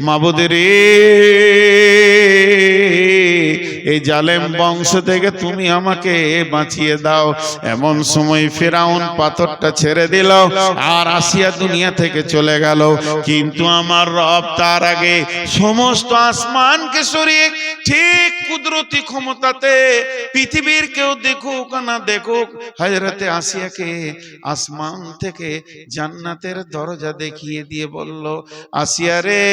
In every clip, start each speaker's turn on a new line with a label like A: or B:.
A: মাবুদের এই জালেম বংশ থেকে তুমি আমাকে বাঁচিয়ে দাও। এমন সময় ফেরাউন পাথরটা ছেড়ে দিল আর আসিয়া দুনিয়া থেকে চলে গেল। কিন্তু আমার রব তার আগে সমস্ত আসমানকে সরিয়ে ঠিক কুদরতি ক্ষমতাতে পৃথিবীর কেউ দেখুক না দেখুক হাজরাতে আসিয়াকে আসমান থেকে জান্নাতের দরজা দেখিয়ে দিয়ে বলল আসিয়া রে।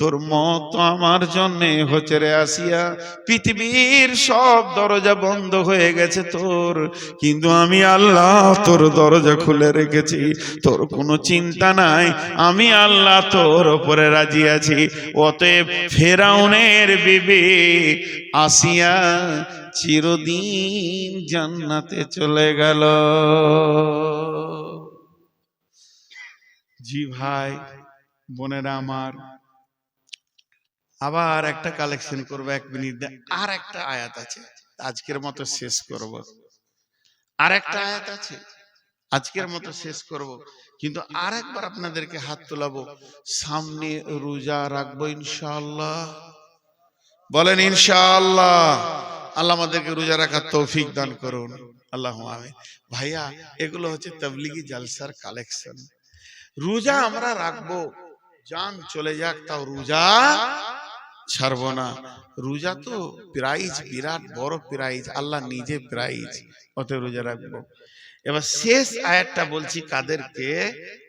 A: তোর মত আমার জন্য হচ্ছে রে আসিয়া। পৃথিবীর সব দরজা বন্ধ হয়ে গেছে তোর। কিন্তু আমি আল্লাহ তোর দরজা খুলে রেখেছি। তোর কোনো চিন্তা নাই। আমি আল্লাহ তোর ওপরে রাজি আছি। অতএব ফেরাউনের বিবি আসিয়া চিরদিন জান্নাতে চলে গেল। জি ভাই, বোনেরা আমার আবার একটা কালেকশন করব, এক মিনিট আর একটা আয়াত আছে, আজকের মতো শেষ করব। আর একটা আয়াত আছে, আজকের মতো শেষ করব। কিন্তু আর একবার আপনাদেরকে হাত তোলাবো, সামনে রোজা রাখব ইনশাআল্লাহ। বলেন ইনশাআল্লাহ, আল্লাহ আমাদেরকে রোজা রাখার তৌফিক দান করুন। আল্লাহ আমিন। ভাইয়া, এগুলো হচ্ছে তবলিগি জালসার কালেকশন রোজা আমরা রাখব জান চলে যাক, তাও রোজা ছাড়বো না। রোজা তো প্রাইজ, বিরাট বড় প্রাইজ। আল্লাহ নিজে প্রাইজ। অত রোজা রাখব। এবার শেষ আয়াতটা বলছি কাদেরকে?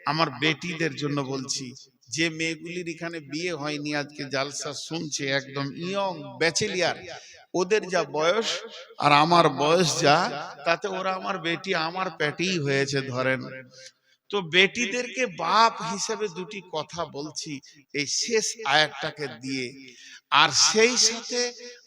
A: আমার বেটিদের জন্য বলছি। যে মেয়েগুলির এখানে বিয়ে হয়নি, আজকে জালসা শুনছে একদম ইয়ং ব্যাচেলিয়ার। ওদের যা বয়স আর আমার বয়স যা, তাতে ওরা আমার বেটি আমার পেটেই হয়েছে, ধরেন। তো বেটিদেরকে বাপ হিসেবে দুটি কথা বলছি এই শেষ আয়াতটাকে দিয়ে। আর সেই সাথে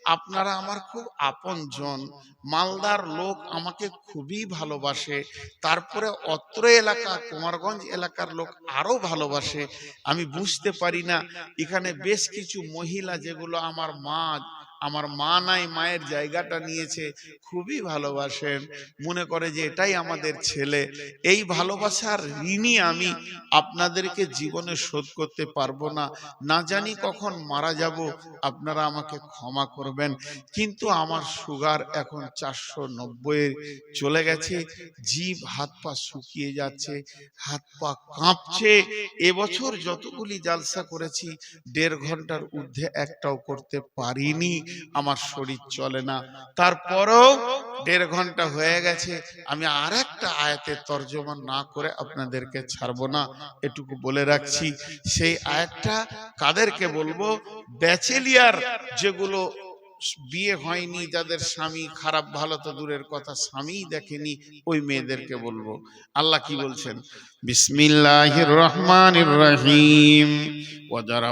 A: আপনারা আমার খুব আপনজন, মালদার লোক আমাকে খুবই ভালোবাসে, তারপরে অত্র এলাকা, কুমারগঞ্জ এলাকার লোক আরও ভালোবাসে। আমি বুঝতে পারি না, এখানে বেশ কিছু মহিলা যেগুলো আমার মা আমার মা নাই, মায়ের জায়গাটা নিয়েছে, খুবই ভালোবাসেন। মনে করে যে এটাই আমাদের ছেলে। এই ভালোবাসার ঋণই আমি আপনাদেরকে জীবনে শোধ করতে পারব না। না জানি কখন মারা যাব, আপনারা আমাকে ক্ষমা করবেন। কিন্তু আমার সুগার এখন চারশো নব্বই চলে গেছে। জিভ হাত পা শুকিয়ে যাচ্ছে, হাত পা কাঁপছে। এবছর যতগুলি জালসা করেছি, দেড় ঘণ্টার ঊর্ধ্বে একটাও করতে পারিনি। আমার শরীর চলে না। তারপরেও দেড় ঘণ্টা হয়ে গেছে, আমি আর একটা আয়াতের তর্জমা না করে আপনাদেরকে ছাড়বো না, এটুকু বলে রাখছি। সেই আয়াতটা কাদেরকে বলব? ব্যাচেলিয়ার যেগুলো বিয়ে হয়নি, যাদের স্বামী খারাপ, ভালো তো দূরের কথা স্বামী দেখেনি, ওই মেয়েদেরকে বলব। আল্লাহ কি বলছেন? বিসমিল্লাহির রহমানির রহিম। ওয়াজারা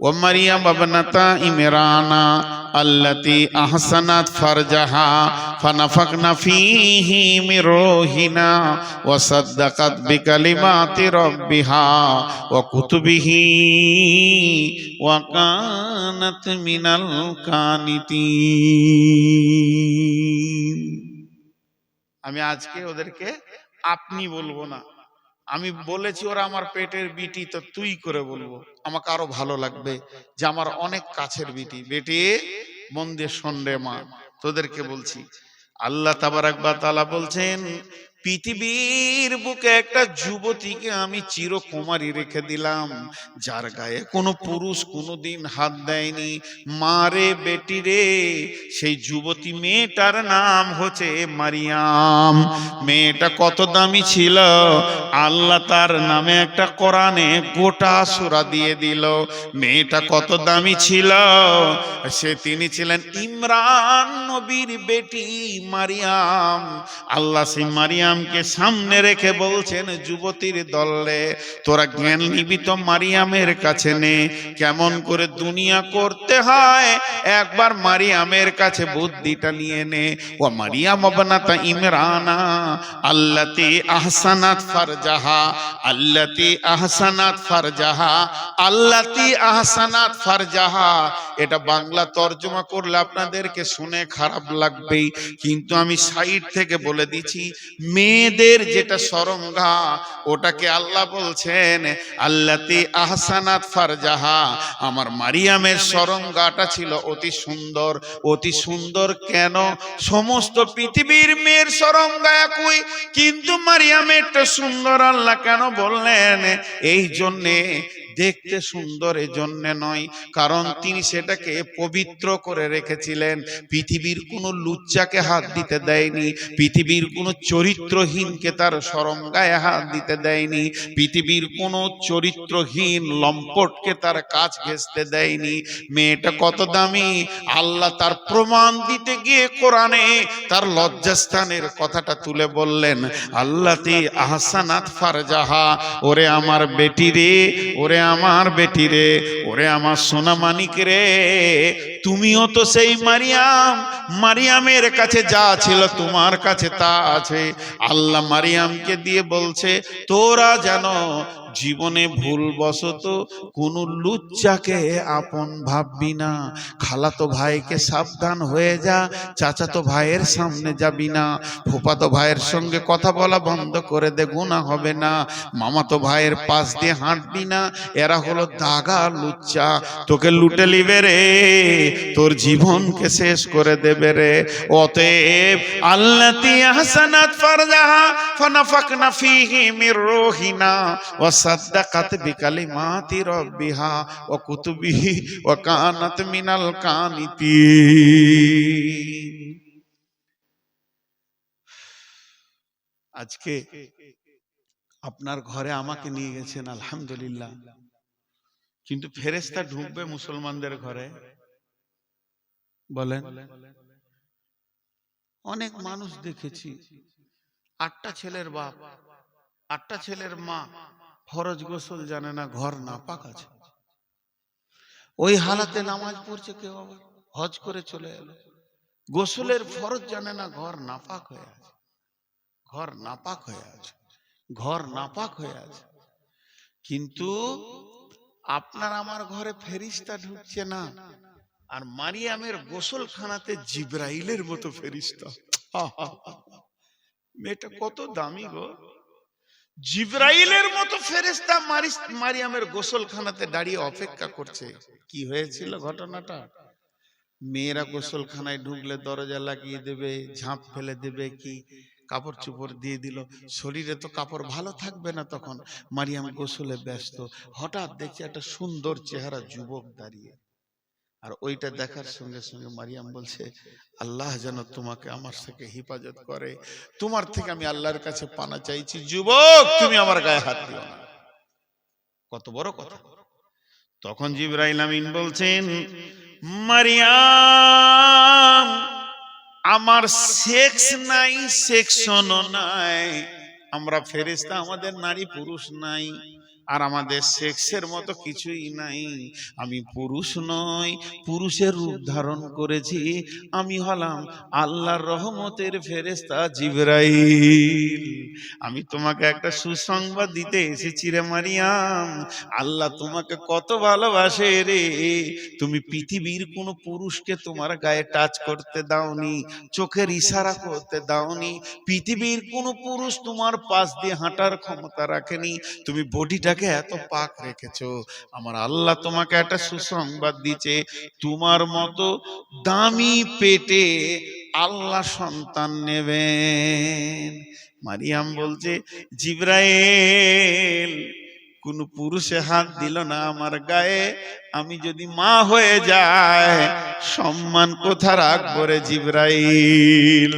A: ومريم ابنة إمران التي أحسنت فرجها فنفخنا فيه من روحنا وصدقت بكلمات ربها وكتبه وكانت من القانتين আমি আজকে ওদেরকে আপনি বলবো না আমি বলেছি ওরা আমার পেটের বিটি, তো তুই করে বলব। আমাকে আরও ভালো লাগবে যে আমার অনেক কাছের বিটি। বেটি, মন দিয়ে মা, তোদেরকে বলছি। আল্লাহ তাবারাক একবার তালা বলছেন পৃথিবীর বুকে একটা যুবতীকে আমি চিরকুমারী রেখে দিলাম। যার গায়ে কোনো পুরুষ কোনোদিন হাত দেয়নি। মারে বেটি রে, সেই যুবতী মেয়েটার নাম হচ্ছে মারিয়াম। মেয়েটা কত দামি ছিল। আল্লাহ তার নামে একটা কোরআনে গোটা সুরা দিয়ে দিল। মেয়েটা কত দামি ছিল। সে তিনি ছিলেন ইমরান নবীর বেটি মারিয়াম। আল্লাহ সেই মারিয়ামকে সামনে রেখে বলছেন, যুবতীর দলে তোরা জ্ঞান নিবি তো মারিয়ামের কাছে নে। কেমন করে দুনিয়া করতে হয়, একবার মারিয়ামের কাছে বুদ্ধিটা নিয়ে নে। ও মারিয়াম অবনাতা ইমরানা, আল্লাতি আহসানাত ফারজাহা, আল্লাতি আহসানাত ফারজাহা, আল্লাতি আহসানাত ফারজাহা। এটা বাংলা তর্জমা করলে আপনাদেরকে শুনে খারাপ লাগবেই। কিন্তু আমি সাইড থেকে বলে দিচ্ছি মেয়েদের যেটা সরঙ্গা, ওটাকে আল্লাহ বলছেন, আল্লাতি আহসানাত ফারজাহা। আমার মারিয়ামের সরঙ্গাটা ছিল অতি সুন্দর। অতি সুন্দর কেন? সমস্ত পৃথিবীর মেয়ের সরঙ্গা একই। কিন্তু মারিয়ামেরটা সুন্দর আল্লাহ কেন বললেন? এই জন্যে দেখতে সুন্দর এই জন্য নয়, কারণ তিনি সেটাকে পবিত্র করে রেখেছিলেন। পৃথিবীর কোনো লুচ্চাকে হাত দিতে দেয়নি, পৃথিবীর কোনো চরিত্রহীনকে তার সরঙ্গায় হাত দিতে দেয়নি, পৃথিবীর কোনো চরিত্রহীন লম্পটকে তার কাজ ঘেঁচতে দেয়নি। মেয়েটা কত দামি, আল্লাহ তার প্রমাণ দিতে গিয়ে কোরআনে তার লজ্জাস্থানের কথাটা তুলে বললেন আল্লাহ আল্লাতি আহসানাত ফারজাহা, ওরে আমার বেটি রে, ওরে আমার বেটি রে, ওরে আমার সোনা মানিক রে। তুমিও তো সেই মারিয়াম, মারিয়ামের কাছে যা ছিল তোমার কাছে তা আছে। আল্লাহ মারিয়ামকে দিয়ে বলছে, তোরা জানো জীবনে ভুল বশত কোন লুচ্চাকে আপন ভাববি না। খালাতো ভাইকে সাবধান হয়ে যা, চাচাতো ভাইয়ের সামনে যাবি না। ফুপাতো ভাইয়ের সঙ্গে কথা বলা বন্ধ করে দে গুণা হবে না। মামাতো ভাইয়ের পাশ দিয়ে হাঁটবি না। এরা হলো দাগা লুচ্চা। তোকে লুটে লিবে রে, তোর জীবনকে শেষ করে দেবে রে। অতএব আল্লাতি আহসানাত ফারজাহা, ফানাফাকনা ফীহি মির রূহিনা ওয়া সাদ্দাকাত বিকালিমাতি রাব্বিহা ওয়া কুতুবিহি ওয়া কানাত মিনাল কানিতিন। আজকে আপনার ঘরে আমাকে নিয়ে গেছেন, আলহামদুলিল্লাহ। কিন্তু ফেরেস্তা ঢুকবে মুসলমানদের ঘরে। বলেন। অনেক মানুষ দেখেছি। আটটা ছেলের বাপ, আটটা ছেলের মা ফরজ গোসল জানে না, ঘর না পাক আছে। ওই হালাতে নামাজ পড়ছে কেউ আবার, হজ করে চলে এলো। গোসলের ফরজ জানে না, ঘর নাপাক হয়ে আছে। ঘর নাপাক হয়ে আছে, ঘর নাপাক হয়ে আছে। কিন্তু আপনার আমার ঘরে ফেরিস্তা ঢুকছে না, আর মারিয়ামের গোসলখানাতে জিব্রাইলের মতো ফেরিস্তা। মেয়েটা কত দামি গো। জিব্রাইলের মতো ফেরেস্তা মারিয়ামের গোসলখানাতে দাঁড়িয়ে অপেক্ষা করছে। কি হয়েছিল ঘটনাটা? মেয়েরা গোসলখানায় ঢুকলে দরজা লাগিয়ে দেবে, ঝাঁপ ফেলে দেবে কি? কাপড় চোপড় দিয়ে দিল। শরীরে তো কাপড় ভালো থাকবে না তখন। মারিয়াম গোসলে ব্যস্ত। হঠাৎ দেখছে একটা সুন্দর চেহারা যুবক দাঁড়িয়ে। আর ওইটা দেখার সঙ্গে সঙ্গে মারিয়াম বলছে আল্লাহ যেন তোমাকে আমার থেকে হেফাজত করে। তোমার থেকে আমি আল্লাহর কাছে পানা চাইছি। যুবক তুমি আমার গায়ে হাত দিও না। কত বড় কথা। তখন জিব্রাইল আমিন বলছেন মারিয়াম আমার সেক্স নাই সেকশনও নাই। আমরা ফেরেশতা আমাদের নারী পুরুষ নাই। আর আমাদের সেক্সের মতো কিছুই নাই। আমি পুরুষ নই, পুরুষের রূপ ধারণ করেছি। আমি হলাম আল্লাহর রহমতের ফেরেশতা জিবরাইল। আমি তোমাকে একটা সুসংবাদ দিতে এসেছি রে মারিয়াম। আল্লাহ তোমাকে কত ভালোবাসে রে। তুমি পৃথিবীর কোনো পুরুষকে তোমার গায়ে টাচ করতে দাওনি, চোখের ইশারা করতে দাওনি। পৃথিবীর কোনো পুরুষ তোমার পাশ দিয়ে হাঁটার ক্ষমতা রাখেনি। তুমি বডিটাকে এত পাক রেখেছো। আমার আল্লাহ তোমাকে একটা সুসংবাদ দিচ্ছে তোমার মতো দামি পেটে আল্লাহ সন্তান নেবেন। মারিয়াম বলছে, জিব্রাইল কোন পুরুষে হাত দিল না আমার গায়ে। আমি যদি মা হয়ে যায় সম্মান কোথা রাখব রে জিব্রাইল?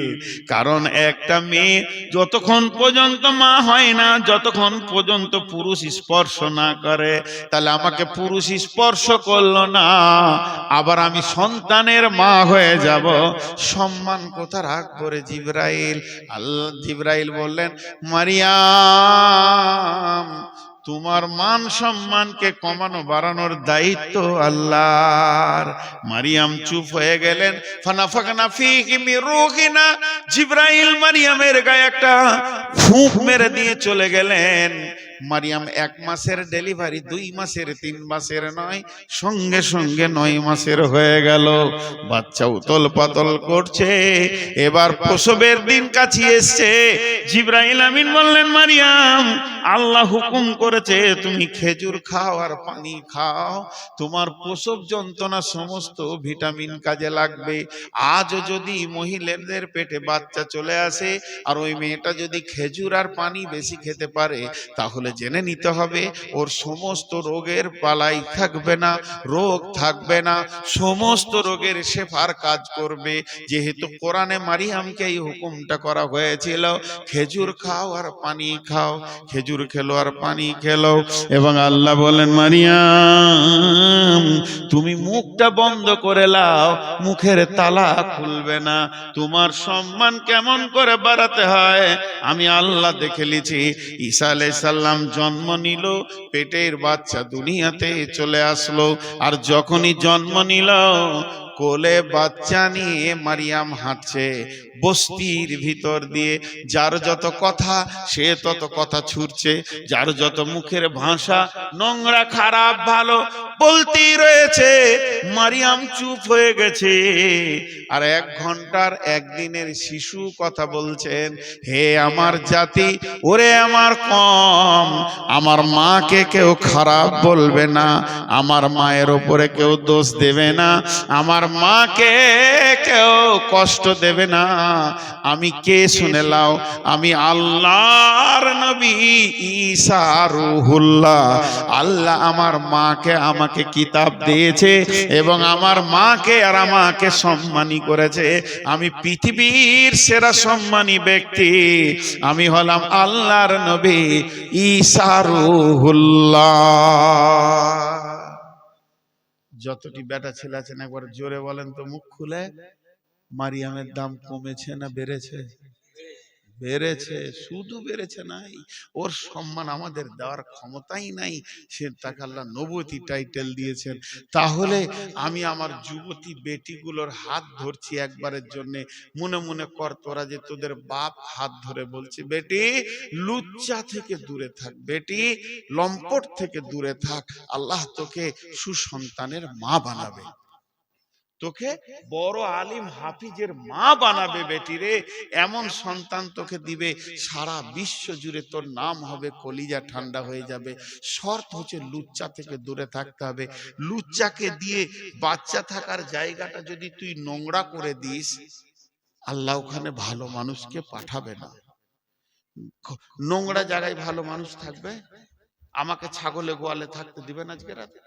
A: কারণ একটা মেয়ে যতক্ষণ পর্যন্ত মা হয় না, যতক্ষণ পর্যন্ত পুরুষ স্পর্শ না করে, তাহলে আমাকে পুরুষ স্পর্শ করল না। আবার আমি সন্তানের মা হয়ে যাব, সম্মান কোথা রাখব রে জিব্রাইল? আল্লাহ জিব্রাইল বললেন, মারিয়াম তোমার মান সম্মানকে কমানো, বাড়ানোর দায়িত্ব আল্লাহর। মারিয়াম চুপ হয়ে গেলেন। ফানাফাকনা ফিহি রুহিনা রূহিনা। জিব্রাইল মারিয়ামের গায়ে একটা ফুঁক মেরে দিয়ে চলে গেলেন। মারিয়াম এক মাসের ডেলিভারি, দুই মাসের, তিন মাসের নয়, সঙ্গে সঙ্গে নয় মাসের হয়ে গেল। বাচ্চা উতল পাতল করছে, এবার প্রসবের দিন কাছে এসছে। জিব্রাইল আমিন বললেন, মারিয়াম, আল্লাহ হুকুম করেছে, তুমি খেজুর খাও আর পানি খাও। তোমার প্রসব যন্ত্রণা সমস্ত ভিটামিন কাজে লাগবে। আজও যদি মহিলাদের পেটে বাচ্চা চলে আসে, আর ওই মেয়েটা যদি খেজুর আর পানি বেশি খেতে পারে, তাহলে জেনে নিতে হবে, ওর সমস্ত রোগের পালাই থাকবে না, রোগ থাকবে না, সমস্ত রোগের শেফার কাজ করবে। যেহেতু কোরআনে মারিয়ামকে এই হুকুমটা করা হয়েছিল, খেজুর খাও আর পানি খাও, খেজুর খেলো আর পানি খেলো। এবং আল্লাহ বলেন, মারিয়াম, তুমি মুখটা বন্ধ করে লাও, মুখের তালা খুলবে না। তোমার সম্মান কেমন করে বাড়াতে হয়? আমি আল্লাহ দেখে লিছি ঈসা আলাইহিস সালাম জন্ম নিল পেটের বাচ্চা দুনিয়াতে চলে আসলো। আর যখনই জন্ম নিল কোলে বাচ্চা নিয়ে মারিয়াম হাঁটছে। বস্তির ভিতর দিয়ে যার যত কথা, সে তত কথা ছুটছে। যার যত মুখের ভাষা, নোংরা, খারাপ, ভালো বলতেই রয়েছে। মারিয়াম চুপ হয়ে গেছে। আর এক ঘণ্টার একদিনের শিশু কথা বলছেন, হে আমার জাতি, ওরে আমার কম। আমার মাকে কেউ খারাপ বলবে না। আমার মায়ের ওপরে কেউ দোষ দেবে না। আমার মাকে কেউ কষ্ট দেবে না। আমি কে শুনে লাও? আমি আল্লাহর নবী ঈসা রুহুল্লাহ। আল্লাহ আমার মাকে আমাকে কিতাব দিয়েছে এবং আমার মাকে আর আমাকে সম্মানী করেছে। আমি পৃথিবীর সেরা সম্মানী ব্যক্তি। আমি হলাম আল্লাহর নবী ঈসা রুহুল্লাহ। যতটি বেটা ছেলে আছেন, একবার জোরে বলেন তো মুখ খুলে। মারিয়ামের দাম কমেছে না বেড়েছে? বেড়েছে শুধু বেড়েছে নাই। ওর সম্মান আমাদের দেওয়ার ক্ষমতাই নাই। সে তাকে আল্লাহ নবতী টাইটেল দিয়েছেন। তাহলে আমি আমার যুবতী বেটিগুলোর হাত ধরছি একবারের জন্যে। মনে মনে কর তোরা যে তোদের বাপ হাত ধরে বলছে, বেটি, লুচ্চা থেকে দূরে থাক, বেটি, লম্পট থেকে দূরে থাক। আল্লাহ তোকে সুসন্তানের মা বানাবে। তোকে বড় আলিম হাফিজের মা বানাবে বেটি রে এমন সন্তান তোকে দিবে। সারা বিশ্ব জুড়ে তোর নাম হবে কলিজা ঠান্ডা হয়ে যাবে। শর্ত হচ্ছে লুচ্চা থেকে দূরে থাকতে হবে। লুচ্চাকে দিয়ে বাচ্চা থাকার জায়গাটা যদি তুই নোংরা করে দিস আল্লাহ ওখানে ভালো মানুষকে পাঠাবে না। নোংরা জায়গায় ভালো মানুষ থাকবে? আমাকে ছাগলে গোয়ালে থাকতে দিবেন আজকে রাতে?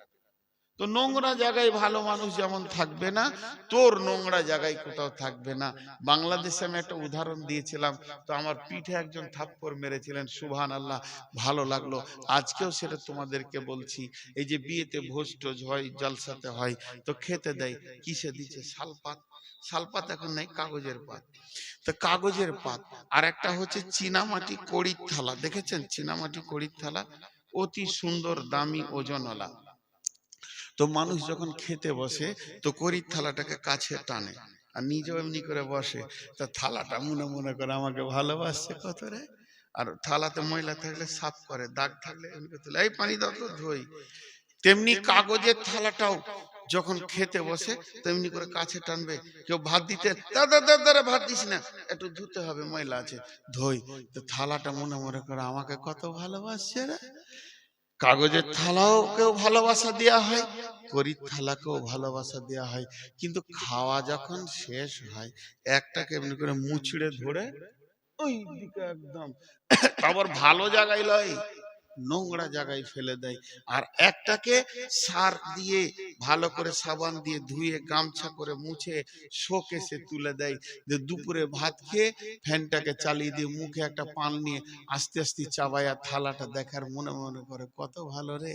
A: তো নোংরা জায়গায় ভালো মানুষ যেমন থাকবে না, তোর নোংরা জায়গায় কোথাও থাকবে না। বাংলাদেশে আমি একটা উদাহরণ দিয়েছিলাম, তো আমার পিঠে একজন থাপ্পড় মেরেছিলেন সুবহান আল্লাহ ভালো লাগল। আজকেও সেটা তোমাদেরকে বলছি, এই যে বিয়েতে ভোজ টোজ হয়, জলসাতে হয়, তো খেতে দেয়, কিসে দিচ্ছে? শালপাত। শালপাত এখন নাই, কাগজের পাত। তো কাগজের পাত। আর একটা হচ্ছে চীনামাটি কড়ির থালা। দেখেছেন? চীনামাটি কড়ির থালা? অতি সুন্দর, দামি ওজনওয়ালা। তো মানুষ যখন খেতে বসে তো করির থালাটাকে কাছে টানে আর নিজেও এমনি করে বসে তা থালাটা মনে মনে করে আমাকে ভালোবাসছে কত রে আর থালাতে ময়লা থাকলে সাফ করে দাগ থাকলে এই পানি দাও তো ধুই তেমনি কাগজের থালাটাও যখন খেতে বসে তেমনি করে কাছে টানবে কেউ ভাত দিতে দাদা দাদা ভাত দিস না একটু ধুতে হবে ময়লা আছে ধুই তো থালাটা মনে মনে করে আমাকে কত ভালোবাসছে রে কাগজের থালাকেও ভালোবাসা দেওয়া হয় করির থালাকেও ভালোবাসা দেওয়া হয়। কিন্তু খাওয়া যখন শেষ হয় একটা এমনি করে মুচড়ে ধরে ওই দিকে একদম আবার ভালো জায়গায় লয়। নোংরা জায়গায় ফেলে দেয়। আর একটাকে সার দিয়ে, ভালো করে সাবান দিয়ে ধুয়ে, গামছা করে মুছে শোকেসে তুলে দেয়। যে দুপুরে ভাত খেয়ে ফ্যানটাকে চালিয়ে দিয়ে মুখে একটা পান নিয়ে আস্তে আস্তে চাবায়া থালাটা দেখার মনে মনে করে, কত ভালো রে!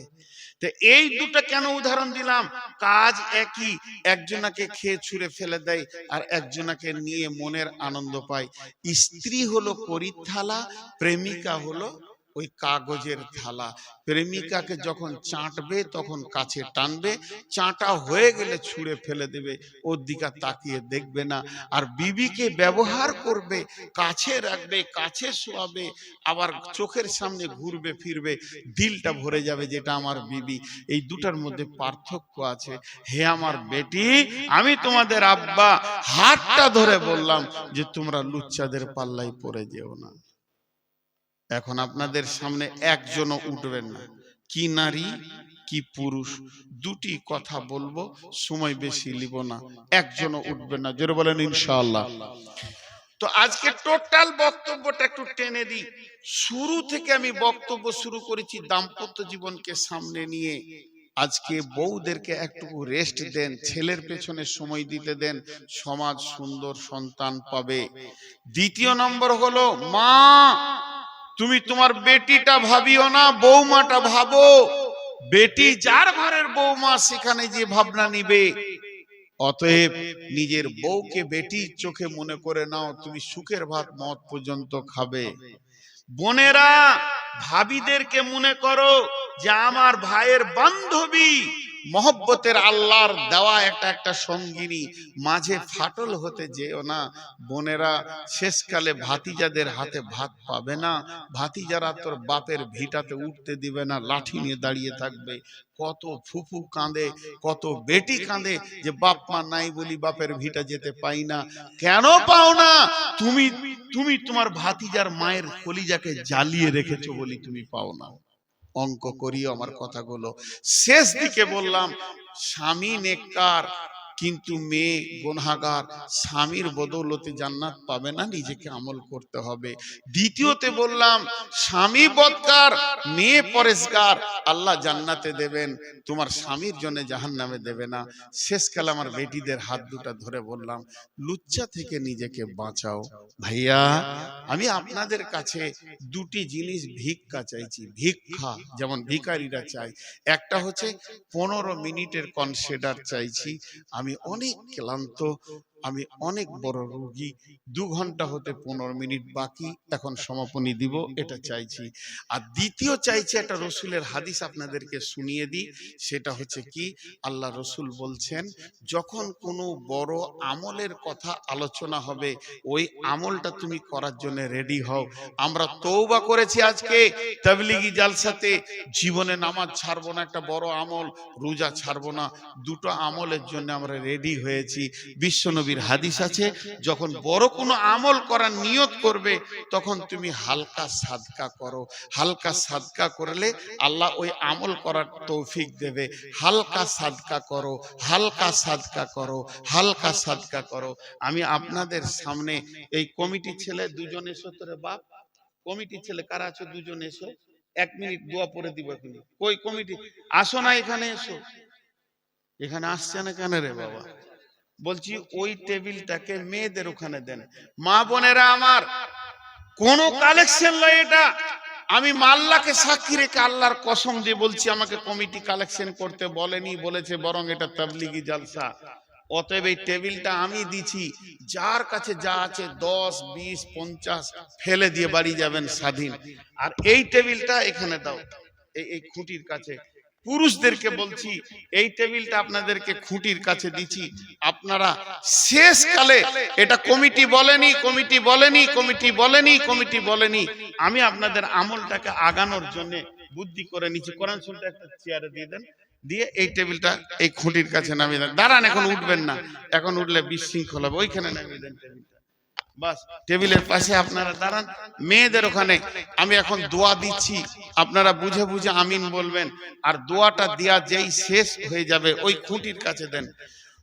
A: তো এই দুটো কেন উদাহরণ দিলাম? কাজ একই, একজনাকে খেয়ে ছুঁড়ে ফেলে দেয় আর একজনাকে নিয়ে মনের আনন্দ পায়। স্ত্রী হলো করির থালা প্রেমিকা হলো ওই কাগজের থালা। প্রেমিকাকে যখন চাটবে, তখন কাছে টানবে, চাটা হয়ে গেলে ছুঁড়ে ফেলে দেবে। ওর দিকে তাকিয়ে দেখবে না। আর বিবিকে ব্যবহার করবে, কাছে রাখবে, কাছে শোয়াবে, আবার চোখের সামনে ঘুরবে, ফিরবে, দিলটা ভরে যাবে যেটা আমার বিবি। এই দুটার মধ্যে পার্থক্য আছে। হে আমার বেটি, আমি তোমাদের আব্বা, হাতটা ধরে বললাম যে তোমরা লুচ্চাদের পাল্লাই পড়ে যেও না। এখন আপনাদের সামনে একজনও উঠবেন না। কি নারী, কি পুরুষ, দুটি কথা বলব, সময় বেশি লিব না, একজনও উঠবেন না। জোরে বলেন, ইনশাআল্লাহ। তো আজকে টোটাল বক্তব্যটা একটু টেনে দিই। শুরু থেকে আমি বক্তব্য শুরু করেছি দাম্পত্য জীবনকে সামনে নিয়ে। আজকে বউদেরকে একটু রেস্ট দেন, ছেলের পেছনে সময় দিতে দেন, সমাজ সুন্দর সন্তান পাবে। দ্বিতীয় নম্বর হলো মা তুমি তোমার বেটিটা ভাবিও না, বৌমাটা ভাবো। বেটি যার ঘরের বৌমা, সেখানে যে ভাবনা নিবে। অতএব নিজের বউকে বেটির চোখে মনে করে নাও, তুমি সুখের ভাত মত পর্যন্ত খাবে। বোনেরা, ভাবিদেরকে মনে করো যে আমার ভাইয়ের বান্ধবী মহব্বতের আল্লাহর দেওয়া একটা একটা সঙ্গিনী মাঝে ফাটল হতে যেও না। বোনেরা, শেষকালে ভাতিজাদের হাতে ভাত পাবে না। ভাতিজারা তোর বাপের ভিটাতে উঠতে দিবে না, লাঠি নিয়ে দাঁড়িয়ে থাকবে। কত ফুফু কাঁদে, কত বেটি কাঁদে যে বাপ মা নাই বলি বাপের ভিটা যেতে পাই না। কেন পাও না? তুমি তুমি তোমার ভাতিজার মায়ের কলিজাকে জ্বালিয়ে রেখেছো বলি তুমি পাও না। অঙ্ক করিও আমার কথাগুলো। শেষ দিকে বললাম স্বামী নেককার কিন্তু মেয়ে গুনাহগার স্বামীর বদৌলতে জান্নাত পাবে না, নিজেকে আমল করতে হবে। দ্বিতীয়তে বললাম, স্বামী বদকার, মেয়ে পরেশগার, আল্লাহ জান্নাতে দেবেন, তোমার স্বামীর জন্য জাহান নামে দেবে না। শেষকালে আমার বেটিদের হাত দুটা ধরে বললাম, লুচ্চা থেকে নিজেকে বাঁচাও। ভাইয়া, আমি আপনাদের কাছে দুটি জিনিস ভিক্ষা চাইছি, ভিক্ষা, যেমন ভিখারিরা চাই একটা হচ্ছে পনেরো মিনিটের কনসেডার চাইছি আমি অনেক ক্লান্ত আমি অনেক বড় রোগী দু ঘণ্টা হতে পনেরো মিনিট বাকি এখন সমাপনী দিব এটা চাইছি। আর দ্বিতীয় চাইছি একটা রসুলের হাদিস আপনাদেরকে শুনিয়ে দিই সেটা হচ্ছে কি আল্লাহ রসুল বলছেন যখন কোনো বড় আমলের কথা আলোচনা হবে ওই আমলটা তুমি করার জন্য রেডি হও। আমরা তৌবা করেছি আজকে তাবলিগি জালসাতে জীবনে নামাজ ছাড়বো না একটা বড় আমল রোজা ছাড়বো না দুটো আমলের জন্য আমরা রেডি হয়েছি বিশ্বনবীর হাদিস আছে, যখন বড় কোনো আমল করার নিয়ত করবে, তখন তুমি হালকা সাদকা করো। হালকা সাদকা করলে আল্লাহ ওই আমল করার তৌফিক দেবে। হালকা সাদকা করো, হালকা সাদকা করো, হালকা সাদকা করো। আমি আপনাদের সামনে এই কমিটি ছেলে দুজন এসো তোরে বাপ। কমিটি ছেলে কারা আছো? দুজন এসো। এক মিনিট দোয়া পরে দিব এখনই। কই কমিটি? আসো না এখানে এসো। এখানে আসছে না কেন রে বাবা? বলছি ওই টেবিলটাকে মেয়েদের ওখানে দেন। মা বোনেরা আমার কোন কালেকশন নয় এটা? আমি মাল্লাকে সাক্ষী রেখে আল্লাহর কসম দিয়ে বলছি আমাকে কমিটি কালেকশন করতে বলেনি বলেছে বরং এটা তাবলিগি জালসা। অতএব এই টেবিলটা আমি দিছি যার কাছে যা আছে দশ বিশ পঞ্চাশ ফেলে দিয়ে বাড়ি যাবেন স্বাধীন। আর এই টেবিলটা এখানে দাও। এই এই খুঁটির কাছে। পুরুষদেরকে বলছি, এই টেবিলটা আপনাদেরকে খুঁটির কাছে দিচ্ছি। আপনারা শেষকালে এটা কমিটি বলেনি কমিটি বলেনি কমিটি বলেনি কমিটি বলেনি। আমি আপনাদের আমলটাকে আগানোর জন্য বুদ্ধি করে নিচ্ছি। কোরআন শুনতে একটা চেয়ারে দিয়ে দেন। দিয়ে এই টেবিলটা এই খুঁটির কাছে নামিয়ে দেন। দাঁড়ান, এখন উঠবেন না। এখন উঠলে বিশৃঙ্খল হবে। ওইখানে নামিয়ে দেন টেবিলটা। টেবিলের পাশে আপনারা দাঁড়ান। মেয়েদের ওখানে আমি এখন দোয়া দিচ্ছি। আপনারা বুঝে বুঝে আমিন বলবেন। আর দোয়াটা দেয়া যেই শেষ হয়ে যাবে, ওই খুঁটির কাছে দেন।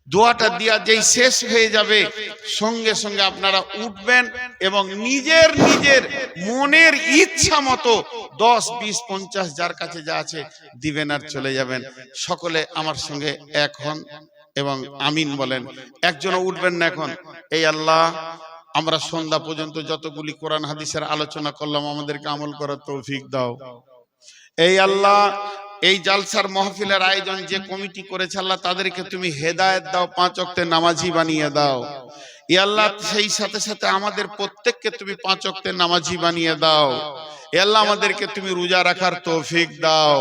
A: দোয়াটা দেয়া যেই শেষ হয়ে যাবে, সঙ্গে সঙ্গে আপনারা উঠবেন এবং নিজের নিজের মনের ইচ্ছা মতো দশ, বিশ, পঞ্চাশ যার কাছে যা আছে দিবেন আর চলে যাবেন। সকলে আমার সঙ্গে এক হন এবং আমিন বলেন। একজনও উঠবেন না এখন। এই আল্লাহ আমরা সন্ধ্যা পর্যন্ত যতগুলি কোরআন হাদিসের আলোচনা করলাম, আমাদেরকে আমল করার তৌফিক দাও। এই আল্লাহ, এই জালসার মহফিলের আয়োজন যে কমিটি করেছে, আল্লাহ তাদেরকে তুমি হেদায়েত দাও, পাঁচ অক্তে নামাজি বানিয়ে দাও। ই আল্লাহ, সেই সাথে সাথে আমাদের প্রত্যেককে তুমি পাঁচ অক্তের নামাজি বানিয়ে দাও। এ আল্লাহ আমাদেরকে তুমি রোজা রাখার তৌফিক দাও।